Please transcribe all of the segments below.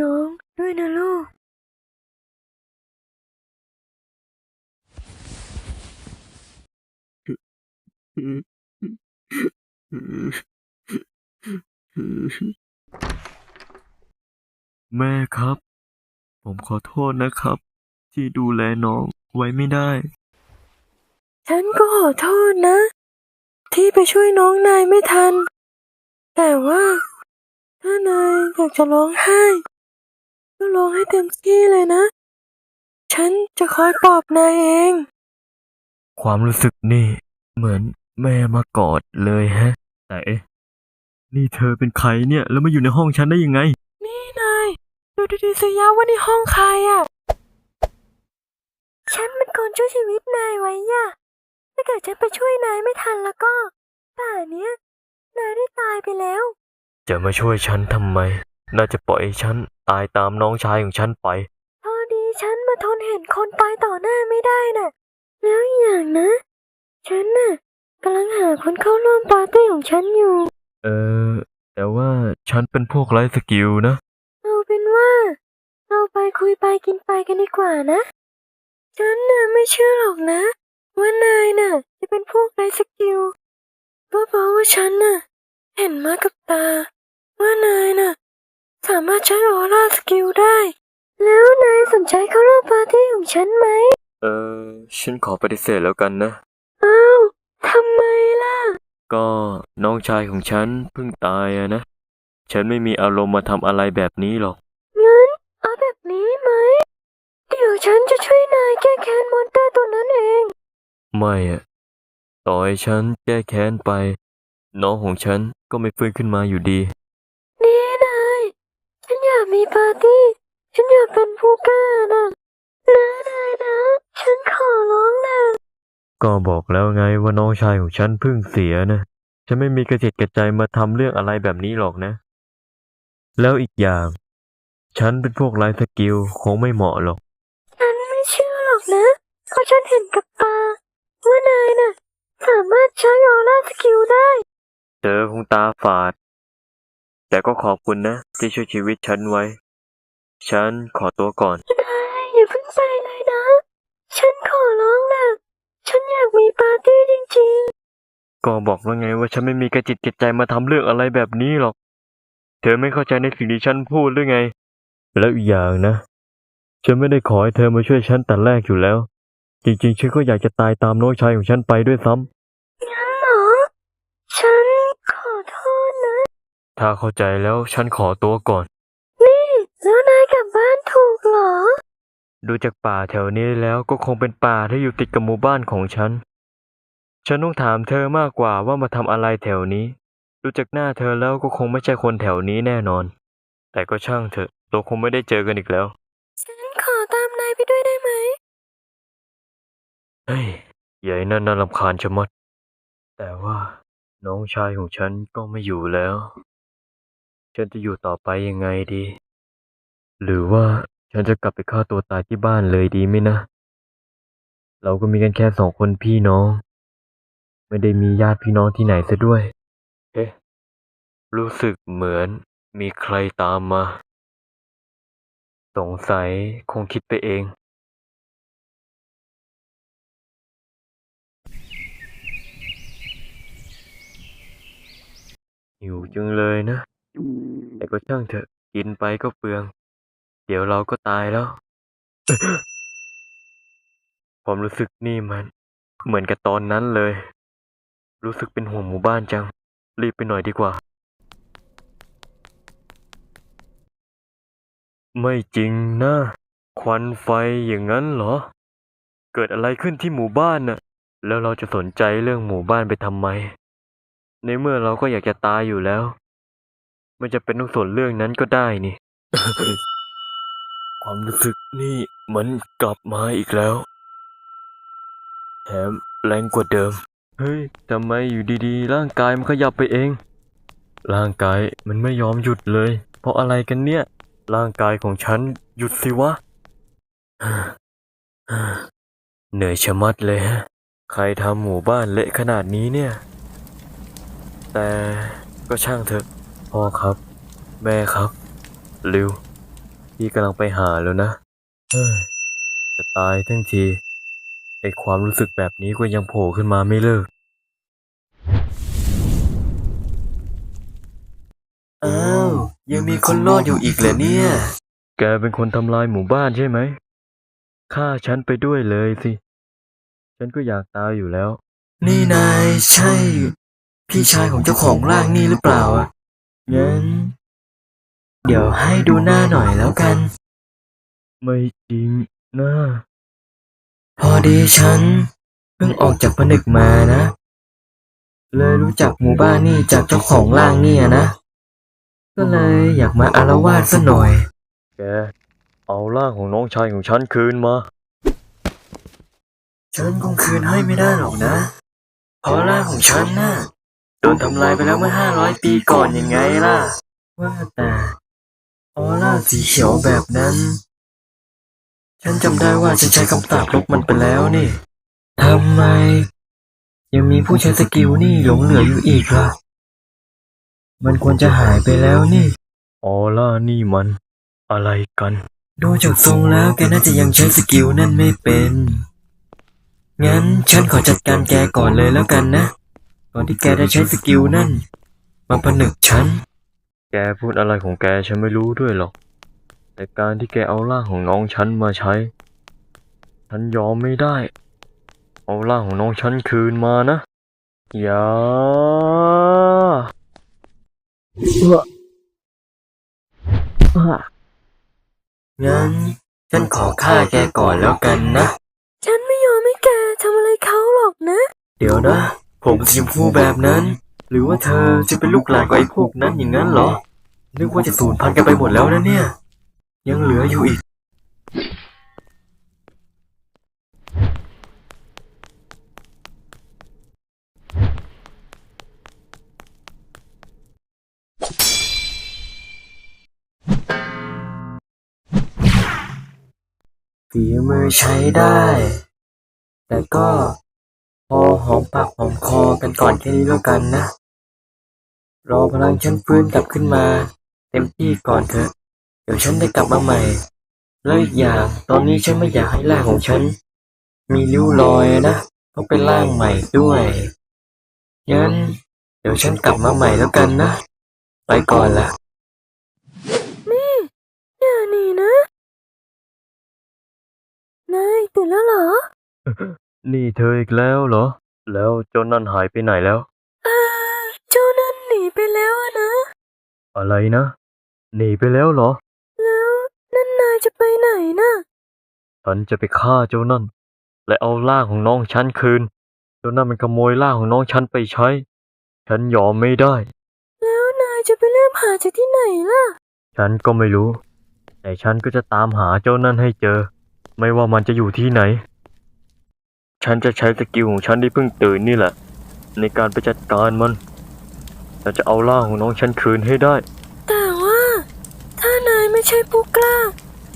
น้องด้วยนะลูก แม่ครับ ผมขอโทษนะครับ ที่ดูแลน้องไว้ไม่ได้ ฉันก็ขอโทษนะ ที่ไปช่วยน้องนายไม่ทัน แต่ว่า ถ้านายอยากจะร้องไห้ ก็ร้องให้เต็มที่เลยนะ ฉันจะคอยปลอบนายเอง ความรู้สึกนี่ เหมือนแม่มากอดเลยแฮะ แต่เอ๊ะนี่เธอเป็นใครเนี่ย แล้วมาอยู่ในห้องฉันได้ยังไง นี่นายดูดีๆสิยาว่านี่ห้องใครอะ ฉันเป็นคนช่วยชีวิตนายไว้ย่ะถ้าเกิดฉันไปช่วยนายไม่ทันแล้วก็ป่านเนี้ยนายได้ตายไปแล้ว จะมาช่วยฉันทำไม น่าจะปล่อยให้ฉัน ตายตามน้องชายของฉันไป พอดีฉันมาทนเห็นคนตายต่อหน้าไม่ได้น่ะ แล้วอีกอย่างนะ ฉันน่ะกำลังหาคนเข้าร่วมปาร์ตี้ของฉันอยู่ เออ แต่ว่าฉันเป็นพวกไร้สกิลนะ เอาเป็นว่า เราไปคุยไปกินไปกันดีกว่านะ ฉันน่ะไม่เชื่อหรอกนะว่านายน่ะ จะเป็นพวกไร้สกิลก็เพราะว่าฉันน่ะ เห็นมากับตา ว่านายน่ะ สามารถใช้ออร่าสกิลได้ แล้วนายสนใจเข้าร่วมปาร์ตี้ของฉันไหม เออ ฉันขอปฏิเสธแล้วกันนะ อ้าวทำไมล่ะ ก็น้องชายของฉันเพิ่งตายอะนะ ฉันไม่มีอารมณ์มาทำอะไรแบบนี้หรอก งั้นเอาแบบนี้ไหม เดี๋ยวฉันจะช่วยนายแก้แค้นมอนเตอร์ตัวนั้นเอง ไม่อะต่อให้ฉันแก้แค้นไป น้องของฉันก็ไม่ฟื้นขึ้นมาอยู่ดีนี่นายฉันอยากมีปาร์ตี้ ฉันอยากเป็นผู้กล้านะนะนายนะ ฉันขอร้องนะ ก็บอกแล้วไงว่าน้องชายของฉันเพิ่งเสียนะ ฉันไม่มีกระจิตกระใจมาทำเรื่องอะไรแบบนี้หรอกนะ แล้วอีกอย่าง ฉันเป็นพวกไร้สกิลคงไม่เหมาะหรอก ฉันไม่เชื่อหรอกนะ เพราะฉันเห็นกับตาว่านายน่ะ สามารถใช้ออร่าสกิลได้ เจอคงตาฝาด แต่ก็ขอบคุณนะ ที่ช่วยชีวิตฉันไว้ ฉันขอตัวก่อนนายอย่าเพิ่งไปเลยนะ ฉันขอร้องนะฉันอยากมีปาร์ตี้จริงก็บอกแล้วไงว่าฉันไม่มีกระจิตกระใจมาทำเรื่องอะไรแบบนี้หรอก เธอไม่เข้าใจในสิ่งที่ฉันพูดหรือไง แล้วอีกอย่างนะ ฉันไม่ได้ขอให้เธอมาช่วยฉันแต่แรกอยู่แล้ว จริงๆ ฉันก็อยากจะตายตามน้องชายของฉันไปด้วยซ้ำ ๆงั้นเหรอ ฉันขอโทษนะ ถ้าเข้าใจแล้วฉันขอตัวก่อน นี่แล้วนายกลับบ้านถูกเหรอ ดูจากป่าแถวนี้แล้วก็คงเป็นป่าที่อยู่ติดกับหมู่บ้านของฉัน ฉันต้องถามเธอมากกว่าว่ามาทำอะไรแถวนี้ ดูจากหน้าเธอแล้วก็คงไม่ใช่คนแถวนี้แน่นอน แต่ก็ช่างเถอะเราคงไม่ได้เจอกันอีกแล้ว ฉันขอตามนายไปด้วยได้ไหม เฮ้ยใหญ่นั่นน่ารำคาญชะมัด แต่ว่าน้องชายของฉันก็ไม่อยู่แล้ว ฉันจะอยู่ต่อไปยังไงดี หรือว่าฉันจะกลับไปฆ่าตัวตายที่บ้านเลยดีไหมนะ เราก็มีกันแค่สองคนพี่น้อง ไม่ได้มีญาติพี่น้องที่ไหนซะด้วย เอ๊ะ รู้สึกเหมือนมีใครตามมา สงสัยคงคิดไปเอง หิวจังเลยนะ แต่ก็ช่างเถอะ กินไปก็เปลือง เดี๋ยวเราก็ตายแล้วความรู้สึกนี่มัน เหมือนกับตอนนั้นเลย รู้สึกเป็นห่วงหมู่บ้านจัง รีบไปหน่อยดีกว่า ไม่จริงนะ ควันไฟอย่างนั้นเหรอ เกิดอะไรขึ้นที่หมู่บ้านน่ะ แล้วเราจะสนใจเรื่องหมู่บ้านไปทำไม ในเมื่อเราก็อยากจะตายอยู่แล้ว ไม่จะเป็นต้องสนเรื่องนั้นก็ได้นี่ ความรู้สึกนี่มันกลับมาอีกแล้ว แถมแรงกว่าเดิม เฮ้ยทำไมอยู่ดีๆ ร่างกายมันขยับไปเอง ร่างกายมันไม่ยอมหยุดเลย เพราะอะไรกันเนี่ย ร่างกายของฉันหยุดสิวะ เหนื่อยชะมัดเลยฮะ ใครทำหมู่บ้านเละขนาดนี้เนี่ย แต่ก็ช่างเถอะ พ่อครับ แม่ครับ ลิว พี่กำลังไปหาแล้วนะเฮ้ยจะตายทั้งทีไอความรู้สึกแบบนี้ก็ยังโผล่ขึ้นมาไม่เลิกอ้าวยังมีคนรอดอยู่อีกเหรอเนี่ย แกเป็นคนทำลายหมู่บ้านใช่ไหมฆ่าฉันไปด้วยเลยสิ ฉันก็อยากตายอยู่แล้ว นี่นายใช่ พี่ชายของเจ้าของร่างนี่หรือเปล่าอะ งั้น เดี๋ยวให้ดูหน้าหน่อยแล้วกัน ไม่จริงนะพอดีฉัน เพิ่งออกจากผนึกมานะ เลยรู้จักหมู่บ้านนี่จากเจ้าของร่างเนี่ยนะ ก็เลยอยากมาอารวาสซะหน่อย แก เอาร่างของน้องชายของฉันคืนมา ฉันคงคืนให้ไม่ได้หรอกนะ เพราะร่างของฉันน่ะ โดนทำลายไปแล้วเมื่อห้าร้อยปีก่อนยังไงล่ะ ว่าแต่ออร่าสีเขียวแบบนั้น ฉันจำได้ว่าฉันใช้คำสาปลบมันไปแล้วนี่ทำไม ยังมีผู้ใช้สกิลนี่หลงเหลืออยู่อีกล่ะ มันควรจะหายไปแล้วนี่ ออล่านี่มัน อะไรกัน ดูจากทรงแล้วแกน่าจะยังใช้สกิลนั่นไม่เป็น งั้นฉันขอจัดการแกก่อนเลยแล้วกันนะ ก่อนที่แกจะใช้สกิลนั่นมาผนึกฉัน แกพูดอะไรของแกฉันไม่รู้ด้วยหรอก แต่การที่แกเอาร่างของน้องฉันมาใช้ ฉันยอมไม่ได้ เอาร่างของน้องฉันคืนมานะ อย่างั้นฉันขอฆ่าแกก่อนแล้วกันนะ ฉันไม่ยอมให้แกทำอะไรเขาหรอกนะ เดี๋ยวนะ ผมสีชมพูแบบนั้น หรือว่าเธอจะเป็นลูกหลานของไอ้พวกนั้นอย่างนั้นเหรอ นึกว่าจะสูญพันธุ์กันไปหมดแล้วนะเนี่ย ยังเหลืออยู่อีก ฝีมือใช้ได้ แต่ก็ พอหอมปากหอมคอกันก่อนแค่นี้แล้วกันนะ รอพลังฉันฟื้นกลับขึ้นมา เต็มที่ก่อนเถอะ เดี๋ยวฉันได้กลับมาใหม่ แล้วอีกอย่างตอนนี้ฉันไม่อยากให้ร่างของฉัน มีริ้วรอยนะต้องเป็นร่างใหม่ด้วยงั้นเดี๋ยวฉันกลับมาใหม่แล้วกันนะ ไปก่อนละอย่าหนีนะนายตื่นแล้วเหรอ นี่เธออีกแล้วเหรอ แล้วเจ้านั่นหายไปไหนแล้ว เออเจ้านั่นหนีไปแล้วอะนะ อะไรนะ หนีไปแล้วเหรอ แล้วนั่นนายจะไปไหนน่ะ ฉันจะไปฆ่าเจ้านั่น และเอาร่างของน้องฉันคืน เจ้านั่นมันขโมยร่างของน้องฉันไปใช้ ฉันยอมไม่ได้ แล้วนายจะไปเริ่มหาจากที่ไหนล่ะ ฉันก็ไม่รู้ แต่ฉันก็จะตามหาเจ้านั่นให้เจอ ไม่ว่ามันจะอยู่ที่ไหน ฉันจะใช้สกิลของฉันที่เพิ่งตื่นนี่แหละ ในการไปจัดการมันฉันจะเอาร่างของน้องฉันคืนให้ได้ แต่ว่า ถ้านายไม่ใช่ผู้กล้า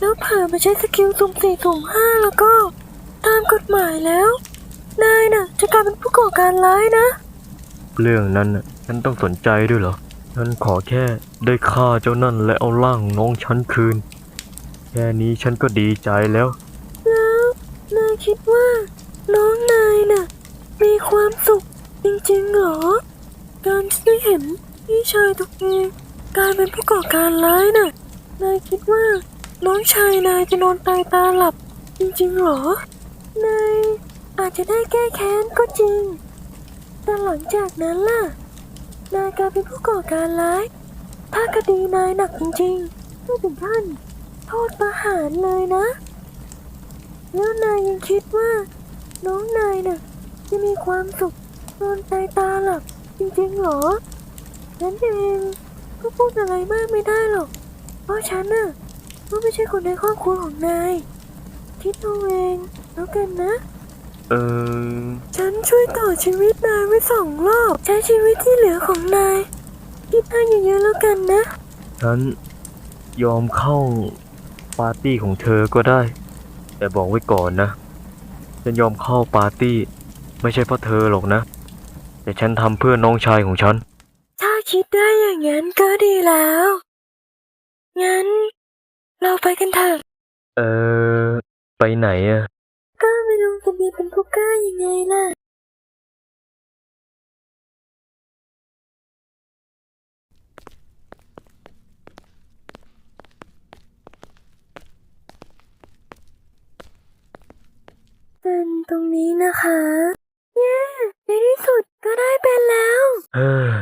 แล้วเผลอมาใช้สกิลสุ่มสี่สุ่มห้าแล้วก็ ตามกฎหมายแล้ว นายน่ะ จะกลายเป็นผู้ก่อการร้ายนะ เรื่องนั้นน่ะฉันต้องสนใจด้วยเหรอ ฉันขอแค่ได้ฆ่าเจ้านั่นและเอาร่างของน้องฉันคืน แค่นี้ฉันก็ดีใจแล้ว แล้วนายคิดว่า น้องนายน่ะ มีความสุขจริงๆเหรอ การที่ได้เห็นพี่ชายตัวเองกลายเป็นผู้ก่อการร้ายน่ะ นายคิดว่า น้องชายนายจะนอนตายตาหลับ จริงๆเหรอ นายอาจจะได้แก้แค้นก็จริง แต่หลังจากนั้นล่ะ นายกลายเป็นผู้ก่อการร้าย ถ้าคดีนายหนักจริงๆไม่ถึงขั้นโทษประหารเลยนะ แล้วนายยังคิดว่า น้องนายน่ะจะมีความสุขนอนใจตาหลับจริงๆเหรอฉันเองก็พูดอะไรมากไม่ได้หรอก เพราะฉันน่ะก็ไม่ใช่คนในครอบครัวของนาย คิดเอาเองแล้วกันนะ เออ ฉันช่วยต่อชีวิตนายไว้สองรอบ ใช้ชีวิตที่เหลือของนาย คิดให้เยอะๆแล้วกันนะ ฉันยอมเข้าปาร์ตี้ของเธอก็ได้ แต่บอกไว้ก่อนนะ ฉันยอมเข้าปาร์ตี้ ไม่ใช่เพราะเธอหรอกนะ แต่ฉันทำเพื่อน้องชายของฉัน ถ้าคิดได้อย่างนั้นก็ดีแล้ว งั้น เราไปกันเถอะ เออ ไปไหนอะ ก็ไปลงทะเบียนเป็นผู้กล้ายังไงล่ะ ตรงนี้นะคะ เย้ ในที่สุดก็ได้เป็นแล้ว เออ